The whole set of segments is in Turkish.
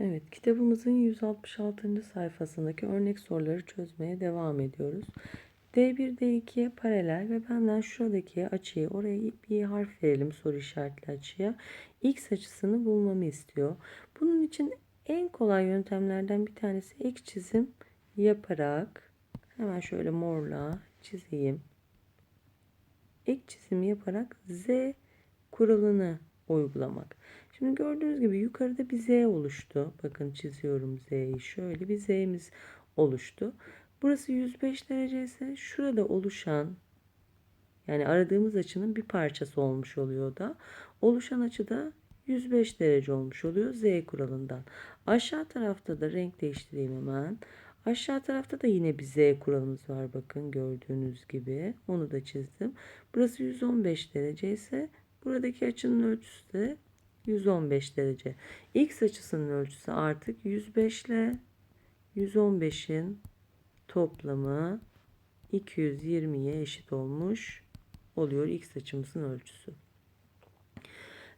Evet, kitabımızın 166. sayfasındaki örnek soruları çözmeye devam ediyoruz. D1, D2'ye paralel ve benden şuradaki açıyı, oraya bir harf verelim soru işaretli açıya. X açısını bulmamı istiyor. Bunun için en kolay yöntemlerden bir tanesi ek çizim yaparak, hemen şöyle morla çizeyim. Ek çizim yaparak Z kuralını uygulamak. Şimdi gördüğünüz gibi yukarıda bir Z oluştu. Bakın çiziyorum Z'yi. Şöyle bir Z'miz oluştu. Burası 105 derece ise şurada oluşan yani aradığımız açının bir parçası olmuş oluyor da oluşan açı da 105 derece olmuş oluyor Z kuralından. Aşağı tarafta da renk değiştireyim hemen. Aşağı tarafta da yine bir Z kuralımız var bakın gördüğünüz gibi. Onu da çizdim. Burası 115 derece ise buradaki açının ölçüsü de 115 derece. X açısının ölçüsü artık 105 ile 115'in toplamı 220'ye eşit olmuş oluyor x açımızın ölçüsü.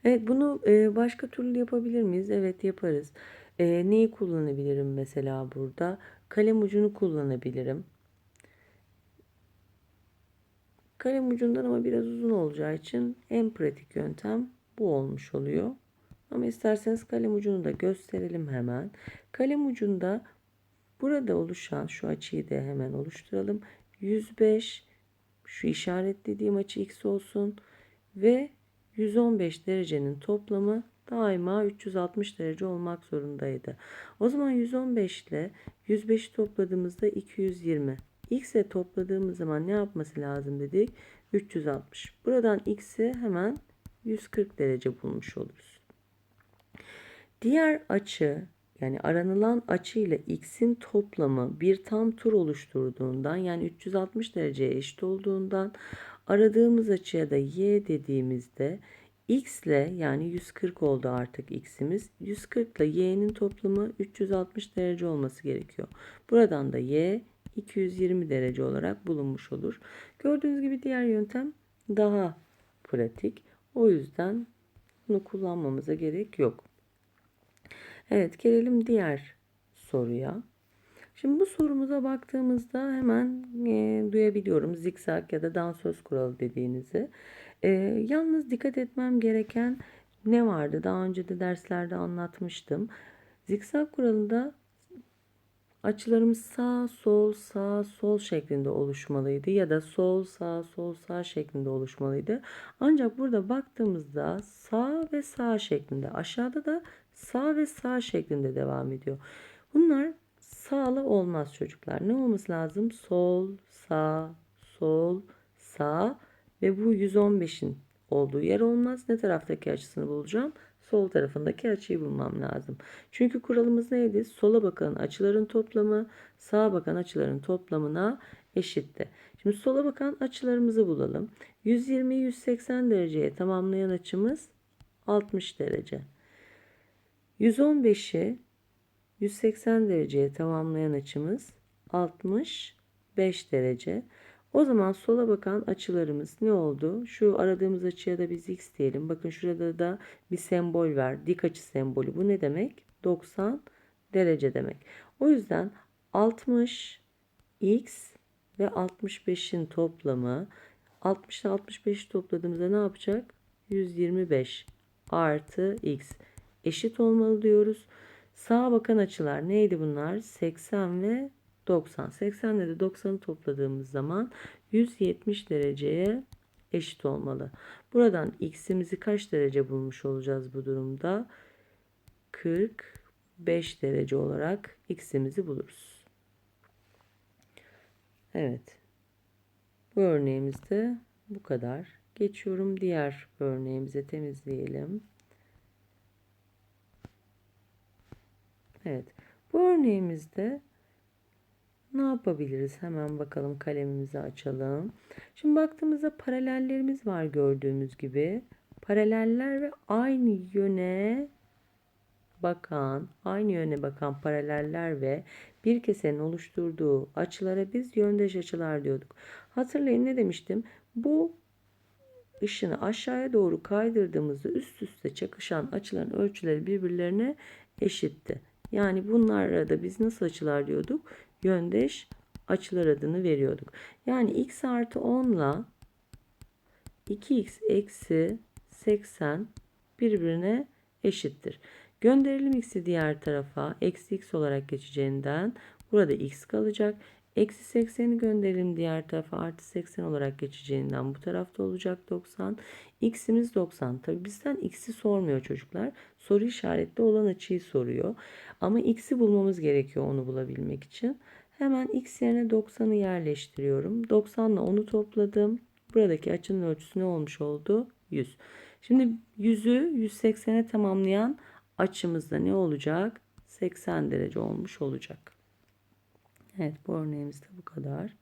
Evet bunu e, başka türlü yapabilir miyiz? Evet yaparız. E, neyi kullanabilirim mesela burada? Kalem ucunu kullanabilirim. Kalem ucundan ama biraz uzun olacağı için en pratik yöntem bu olmuş oluyor. Ama isterseniz kalem ucunu da gösterelim hemen. Kalem ucunda burada oluşan şu açıyı da hemen oluşturalım. 105 şu işaretlediğim açı x olsun ve 115 derecenin toplamı daima 360 derece olmak zorundaydı. O zaman 115 ile 105'i topladığımızda 220. X'e topladığımız zaman ne yapması lazım dedik? 360. Buradan x'i hemen 140 derece bulmuş oluruz. Diğer açı yani aranılan açı ile x'in toplamı bir tam tur oluşturduğundan yani 360 dereceye eşit olduğundan aradığımız açıya da y dediğimizde x ile yani 140 oldu artık x'imiz. 140 ile y'nin toplamı 360 derece olması gerekiyor. Buradan da y 220 derece olarak bulunmuş olur. Gördüğünüz gibi diğer yöntem daha pratik. O yüzden bunu kullanmamıza gerek yok. Evet gelelim diğer soruya. Şimdi bu sorumuza baktığımızda hemen e, duyabiliyorum zikzak ya da dansöz kuralı dediğinizi. E, yalnız dikkat etmem gereken ne vardı? Daha önce de derslerde anlatmıştım. Zikzak kuralında açılarımız sağ sol sağ sol şeklinde oluşmalıydı ya da sol sağ sol sağ şeklinde oluşmalıydı. Ancak burada baktığımızda sağ ve sağ şeklinde aşağıda da sağ ve sağ şeklinde devam ediyor. Bunlar sağlı olmaz çocuklar. Ne olması lazım? Sol, sağ, sol, sağ ve bu 115'in olduğu yer olmaz. Ne taraftaki açısını bulacağım? Sol tarafındaki açıyı bulmam lazım. Çünkü kuralımız neydi? Sola bakan açıların toplamı sağa bakan açıların toplamına eşitti. Şimdi sola bakan açılarımızı bulalım. 120-180 dereceye tamamlayan açımız 60 derece. 115'i 180 dereceye tamamlayan açımız 65 derece. O zaman sola bakan açılarımız ne oldu? Şu aradığımız açıya da biz x diyelim. Bakın şurada da bir sembol var. Dik açı sembolü. Bu ne demek? 90 derece demek. O yüzden 60 x ve 65'in toplamı 60 ile 65'i topladığımızda ne yapacak? 125 artı x eşit olmalı diyoruz. Sağa bakan açılar neydi bunlar? 80 ve 90. 80 ile de 90'ı topladığımız zaman 170 dereceye eşit olmalı. Buradan x'imizi kaç derece bulmuş olacağız bu durumda? 45 derece olarak x'imizi buluruz. Evet. Bu örneğimizde bu kadar. Geçiyorum diğer örneğimize temizleyelim. Evet. Bu örneğimizde ne yapabiliriz? Hemen bakalım kalemimizi açalım. Şimdi baktığımızda paralellerimiz var gördüğümüz gibi. Paraleller ve aynı yöne bakan, aynı yöne bakan paraleller ve bir kesenin oluşturduğu açılara biz yöndeş açılar diyorduk. Hatırlayın ne demiştim? Bu ışını aşağıya doğru kaydırdığımızda üst üste çakışan açıların ölçüleri birbirlerine eşitti. Yani bunlara da biz nasıl açılar diyorduk? Yöndeş açılar adını veriyorduk. Yani x artı 10 ile 2x eksi 80 birbirine eşittir. Gönderelim x'i diğer tarafa. Eksi x olarak geçeceğinden burada x kalacak. Eksi 80'i gönderelim diğer tarafa. Artı 80 olarak geçeceğinden bu tarafta olacak 90. X'imiz 90. Tabi bizden x'i sormuyor çocuklar. Soru işaretli olan açıyı soruyor. Ama x'i bulmamız gerekiyor onu bulabilmek için. Hemen x yerine 90'ı yerleştiriyorum. 90 ile onu topladım. Buradaki açının ölçüsü ne olmuş oldu? 100. Şimdi 100'ü 180'e tamamlayan açımızda ne olacak? 80 derece olmuş olacak. Evet bu örneğimiz de bu kadar.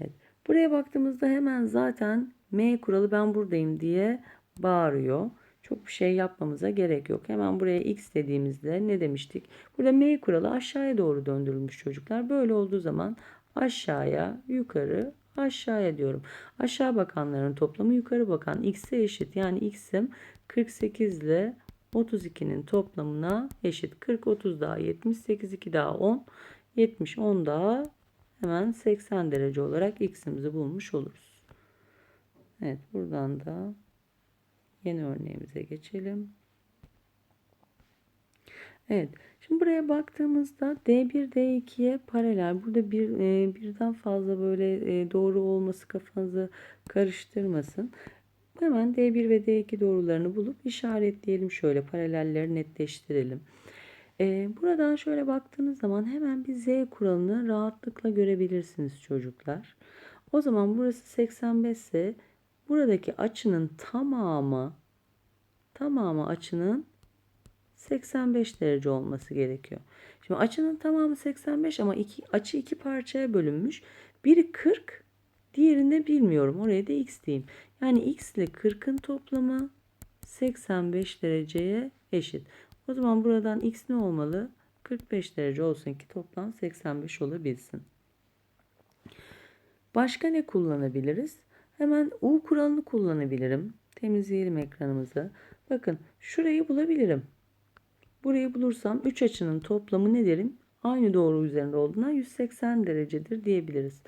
Evet. Buraya baktığımızda hemen zaten M kuralı ben buradayım diye bağırıyor. Çok bir şey yapmamıza gerek yok. Hemen buraya x dediğimizde ne demiştik? Burada M kuralı aşağıya doğru döndürülmüş çocuklar. Böyle olduğu zaman aşağıya, yukarı, aşağıya diyorum. Aşağı bakanların toplamı yukarı bakan x'e eşit. Yani x'im 48 ile 32'nin toplamına eşit. 40, 30 daha 78, 2 daha 10, 70, 10 daha hemen 80 derece olarak x'imizi bulmuş oluruz. Evet buradan da yeni örneğimize geçelim. Evet. Şimdi buraya baktığımızda D1 D2'ye paralel. Burada bir e, birden fazla böyle e, doğru olması kafanızı karıştırmasın. Hemen D1 ve D2 doğrularını bulup işaretleyelim şöyle paralelleri netleştirelim. E, buradan şöyle baktığınız zaman hemen bir Z kuralını rahatlıkla görebilirsiniz çocuklar. O zaman burası 85 ise buradaki açının tamamı tamamı açının 85 derece olması gerekiyor. Şimdi açının tamamı 85 ama iki, açı iki parçaya bölünmüş. Biri 40, diğerinde bilmiyorum. Oraya da x diyeyim. Yani x ile 40'ın toplamı 85 dereceye eşit. O zaman buradan x ne olmalı? 45 derece olsun ki toplam 85 olabilsin. Başka ne kullanabiliriz? Hemen U kuralını kullanabilirim. Temizleyelim ekranımızı. Bakın şurayı bulabilirim. Burayı bulursam 3 açının toplamı ne derim? Aynı doğru üzerinde olduğuna 180 derecedir diyebiliriz.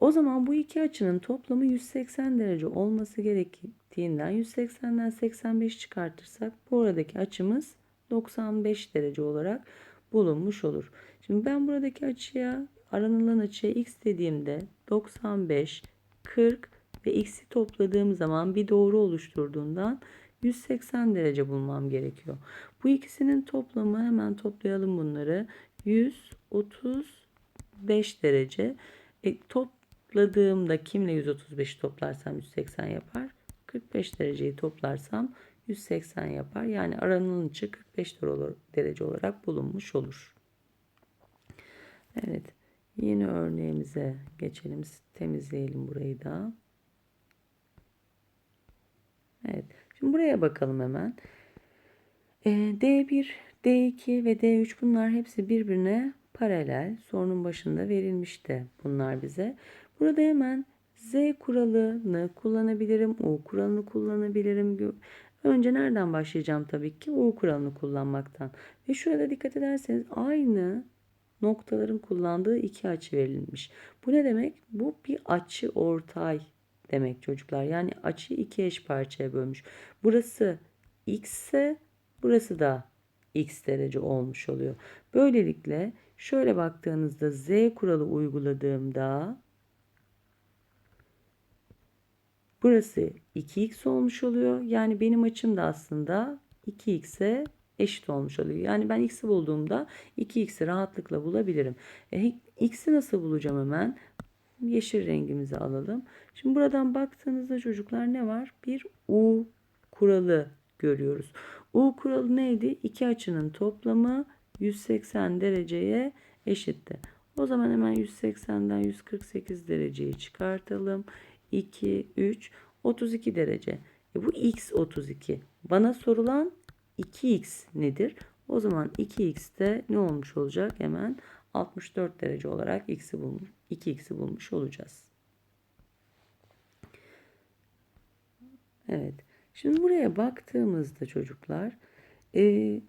O zaman bu iki açının toplamı 180 derece olması gerektiğinden 180'den 85 çıkartırsak bu aradaki açımız 95 derece olarak bulunmuş olur. Şimdi ben buradaki açıya aranılan açıya x dediğimde 95, 40 ve x'i topladığım zaman bir doğru oluşturduğundan 180 derece bulmam gerekiyor. Bu ikisinin toplamı hemen toplayalım bunları. 135 derece. E, topladığımda kimle 135 toplarsam 180 yapar. 45 dereceyi toplarsam 180 yapar. Yani aranın içi 45 derece olarak bulunmuş olur. Evet. Yeni örneğimize geçelim. Temizleyelim burayı da. Evet. Şimdi buraya bakalım hemen. Ee, D1, D2 ve D3 bunlar hepsi birbirine paralel. Sorunun başında verilmişti bunlar bize. Burada hemen Z kuralını kullanabilirim. U kuralını kullanabilirim. Önce nereden başlayacağım tabii ki? U kuralını kullanmaktan. Ve şurada dikkat ederseniz aynı noktaların kullandığı iki açı verilmiş. Bu ne demek? Bu bir açı ortay demek çocuklar. Yani açıyı iki eş parçaya bölmüş. Burası x ise burası da x derece olmuş oluyor. Böylelikle şöyle baktığınızda z kuralı uyguladığımda burası 2x olmuş oluyor. Yani benim açım da aslında 2x'e eşit olmuş oluyor. Yani ben x'i bulduğumda 2x'i rahatlıkla bulabilirim. E, x'i nasıl bulacağım hemen? Yeşil rengimizi alalım. Şimdi buradan baktığınızda çocuklar ne var? Bir U kuralı görüyoruz. U kuralı neydi? İki açının toplamı 180 dereceye eşitti. O zaman hemen 180'den 148 dereceyi çıkartalım. 2, 3, 32 derece. E bu x 32. Bana sorulan 2x nedir? O zaman 2x de ne olmuş olacak? Hemen 64 derece olarak x'i bulmuş, 2x'i bulmuş olacağız. Evet. Şimdi buraya baktığımızda çocuklar e,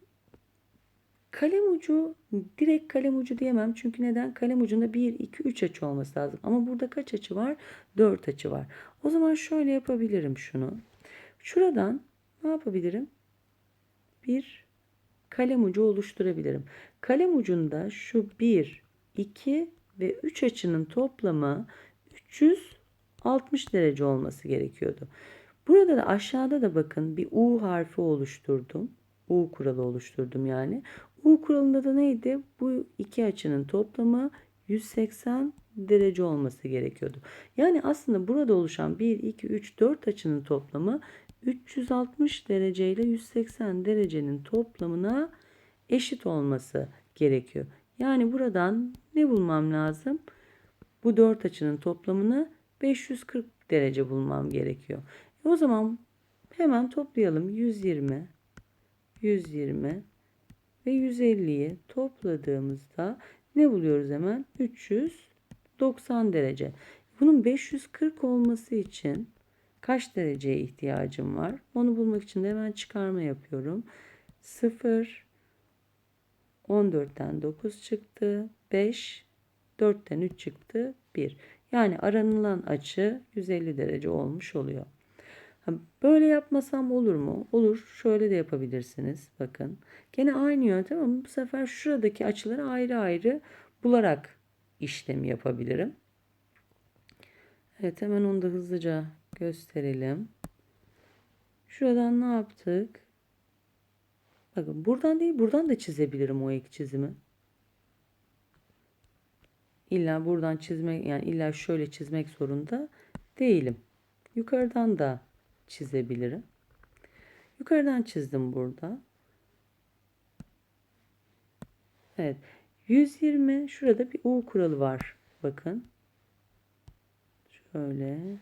kalem ucu direkt kalem ucu diyemem. Çünkü neden? Kalem ucunda 1, 2, 3 açı olması lazım. Ama burada kaç açı var? 4 açı var. O zaman şöyle yapabilirim şunu. Şuradan ne yapabilirim? Bir kalem ucu oluşturabilirim. Kalem ucunda şu 1, 2 ve 3 açının toplamı 360 derece olması gerekiyordu. Burada da aşağıda da bakın bir U harfi oluşturdum. U kuralı oluşturdum yani. U kuralında da neydi? Bu iki açının toplamı 180 derece olması gerekiyordu. Yani aslında burada oluşan 1, 2, 3, 4 açının toplamı 360 derece ile 180 derecenin toplamına eşit olması gerekiyor. Yani buradan ne bulmam lazım? Bu 4 açının toplamını 540 derece bulmam gerekiyor. E o zaman hemen toplayalım. 120, 120 ve 150'yi topladığımızda ne buluyoruz hemen? 390 derece. Bunun 540 olması için kaç dereceye ihtiyacım var? Onu bulmak için de hemen çıkarma yapıyorum. 0 14'ten 9 çıktı. 5 4'ten 3 çıktı. 1. Yani aranılan açı 150 derece olmuş oluyor. Böyle yapmasam olur mu? Olur. Şöyle de yapabilirsiniz. Bakın. Gene aynı yöntem ama bu sefer şuradaki açıları ayrı ayrı bularak işlem yapabilirim. Evet hemen onu da hızlıca gösterelim. Şuradan ne yaptık? Bakın buradan değil buradan da çizebilirim o ek çizimi. İlla buradan çizmek yani illa şöyle çizmek zorunda değilim. Yukarıdan da çizebilirim. Yukarıdan çizdim burada. Evet. 120 şurada bir U kuralı var. Bakın. Şöyle.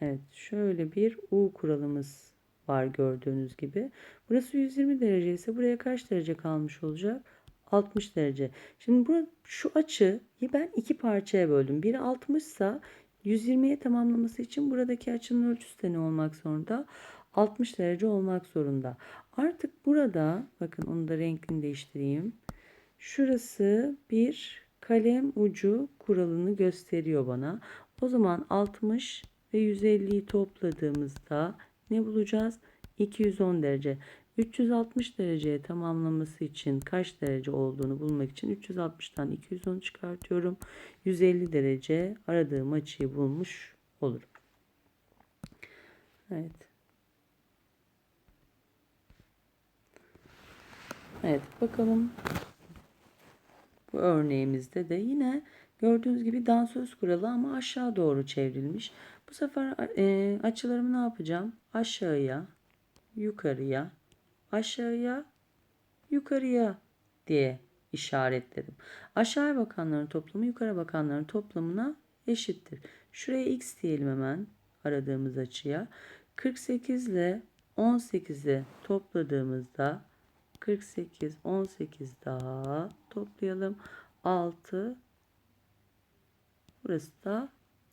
Evet. Şöyle bir U kuralımız var gördüğünüz gibi. Burası 120 derece ise buraya kaç derece kalmış olacak? 60 derece. Şimdi bu şu açıyı ben iki parçaya böldüm. Biri 60 ise 120'ye tamamlaması için buradaki açının ölçüsü de ne olmak zorunda? 60 derece olmak zorunda. Artık burada bakın onu da renkini değiştireyim. Şurası bir kalem ucu kuralını gösteriyor bana. O zaman 60 ve 150'yi topladığımızda ne bulacağız? 210 derece. 360 dereceye tamamlaması için kaç derece olduğunu bulmak için 360'tan 210 çıkartıyorum. 150 derece aradığım açıyı bulmuş olurum. Evet. Evet bakalım. Bu örneğimizde de yine gördüğünüz gibi dansöz kuralı ama aşağı doğru çevrilmiş. Bu sefer e, açılarımı ne yapacağım? Aşağıya, yukarıya, aşağıya, yukarıya diye işaretledim. Aşağıya bakanların toplamı yukarı bakanların toplamına eşittir. Şuraya x diyelim hemen aradığımız açıya. 48 ile 18'i topladığımızda 48, 18 daha toplayalım. 6 burası da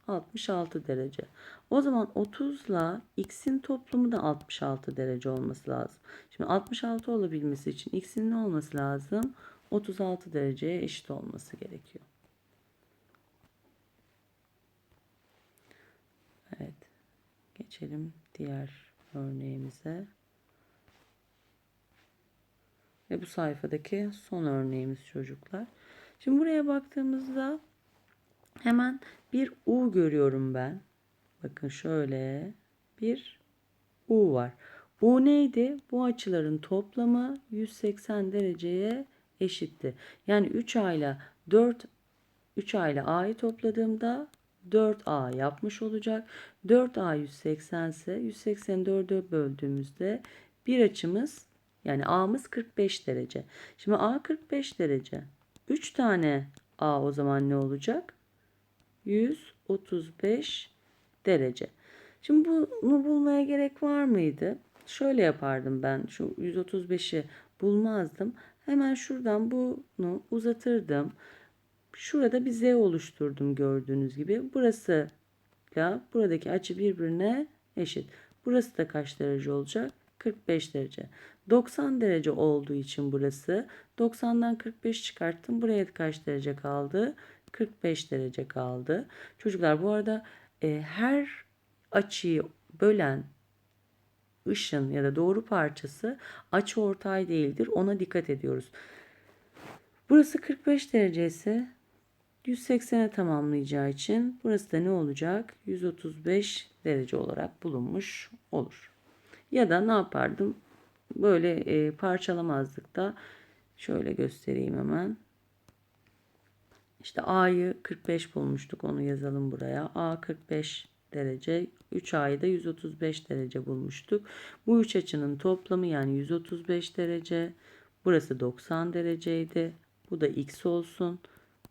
66 derece. O zaman 30 ile x'in toplamı da 66 derece olması lazım. Şimdi 66 olabilmesi için x'in ne olması lazım? 36 dereceye eşit olması gerekiyor. Evet. Geçelim diğer örneğimize. Ve bu sayfadaki son örneğimiz çocuklar. Şimdi buraya baktığımızda hemen bir U görüyorum ben. Bakın şöyle bir U var. U neydi? Bu açıların toplamı 180 dereceye eşitti. Yani 3A ile 4 3A ile A'yı topladığımda 4A yapmış olacak. 4A 180 ise 184'e böldüğümüzde bir açımız yani A'mız 45 derece. Şimdi A 45 derece. 3 tane A o zaman ne olacak? 135 derece. Şimdi bunu bulmaya gerek var mıydı? Şöyle yapardım ben. Şu 135'i bulmazdım. Hemen şuradan bunu uzatırdım. şurada bir Z oluşturdum gördüğünüz gibi. Burası ile buradaki açı birbirine eşit. Burası da kaç derece olacak? 45 derece. 90 derece olduğu için burası 90'dan 45 çıkarttım. Buraya kaç derece kaldı? 45 derece kaldı. Çocuklar bu arada e, her açıyı bölen ışın ya da doğru parçası açı ortay değildir. Ona dikkat ediyoruz. Burası 45 derece ise 180'e tamamlayacağı için burası da ne olacak? 135 derece olarak bulunmuş olur. Ya da ne yapardım? Böyle e, parçalamazdık da şöyle göstereyim hemen. İşte A'yı 45 bulmuştuk. Onu yazalım buraya. A 45 derece. 3A'yı da 135 derece bulmuştuk. Bu üç açının toplamı yani 135 derece. Burası 90 dereceydi. Bu da X olsun.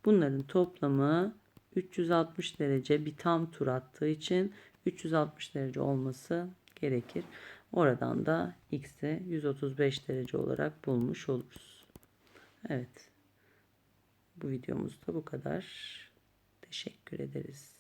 Bunların toplamı 360 derece bir tam tur attığı için 360 derece olması gerekir. Oradan da x'i 135 derece olarak bulmuş oluruz. Evet. Bu videomuz da bu kadar. Teşekkür ederiz.